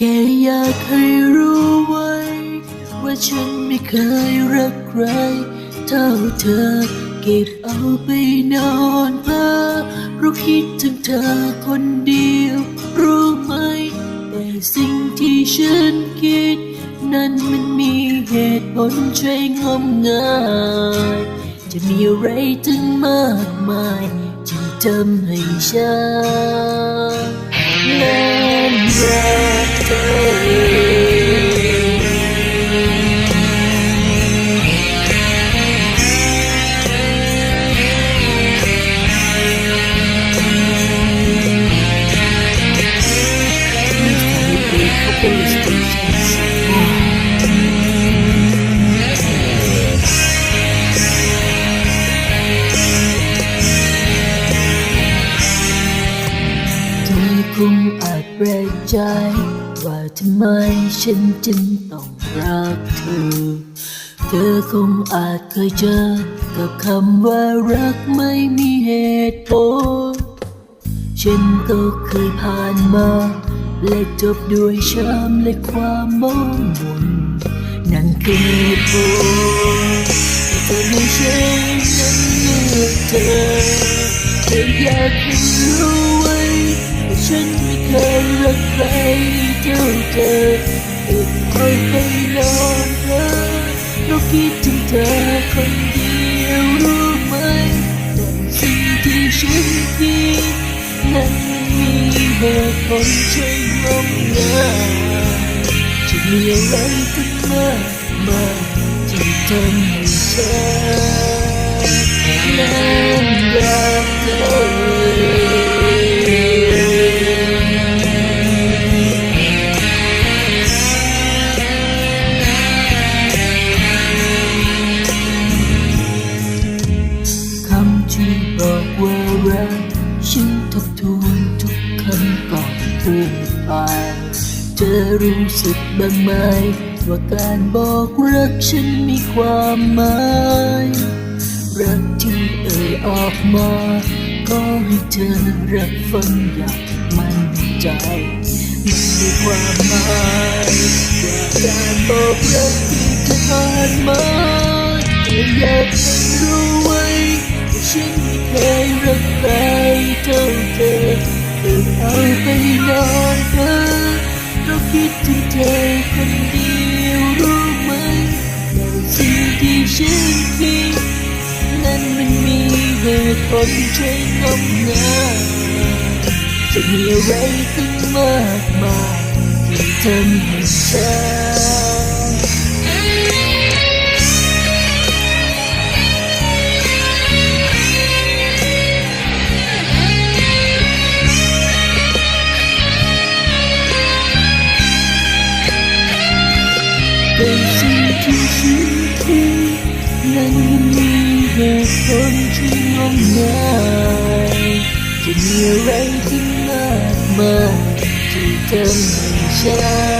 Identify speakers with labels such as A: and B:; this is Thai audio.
A: แค่อยากให้รู้ไว้ ว่าฉันไม่เคยรักใครเท่าเธอ เก็บเอาไปนอนเพ้อรู้คิดถึงเธอคนเดียว รู้ไหม แต่สิ่งที่ฉันคิด นั้นมันมีเหตุผลใช่งมงายจะมีอะไรถึงมากมายที่ทำให้ฉันนั้น เธอคงอาจแปลกใจ ว่าทำไมฉันจึงต้องรักเธอ เธอคงอาจเคยเจอ กับคำว่ารักไม่มีเหตุผลฉันก็เคยผ่านมา และจบด้วยช้ำและความมองมนนั่นคือเหตุผลที่เธอไม่ใช่นั้นเลือกเธอเธออยากให้รู้ไว้ฉันไม่เคยรักใครเท่าเธอเก็บเอาไปนอนเธอเราคิดถึงเธอคนเดียวรู้ไหมแต่สิ่งที่ฉันคิดนั้นมีเหตุผลใช่ งมงายจะมีอะไรถึงมากมายที่ทำให้ฉันนั้ รู้สึกบ้างไหมว่าการบอกรักฉันมีความหมายรักที่เอ่ยออกมาก็ให้เธอรับฟังอย่างมั่นใจมันมีความหมายจากการบอกรักที่เธอผ่านมาแต่อยากให้รู้ไว้ฉันไม่เคยรักใครเท่าเธอเดินเอาไปนอนเธอ เราคิดถึงเธอคนเดียวรู้ไหมแต่สิ่งที่ฉันคิดนั้นมันมีเหตุผลใช่งมงายจะมีอะไรตั้งมากมายที่ทำให้ฉัน เป็นสิ่งที่ฉันที่นั้นนมีเหตุผลที่งมงายจะมีอะไรที่มากมายที่ทำให้ฉัน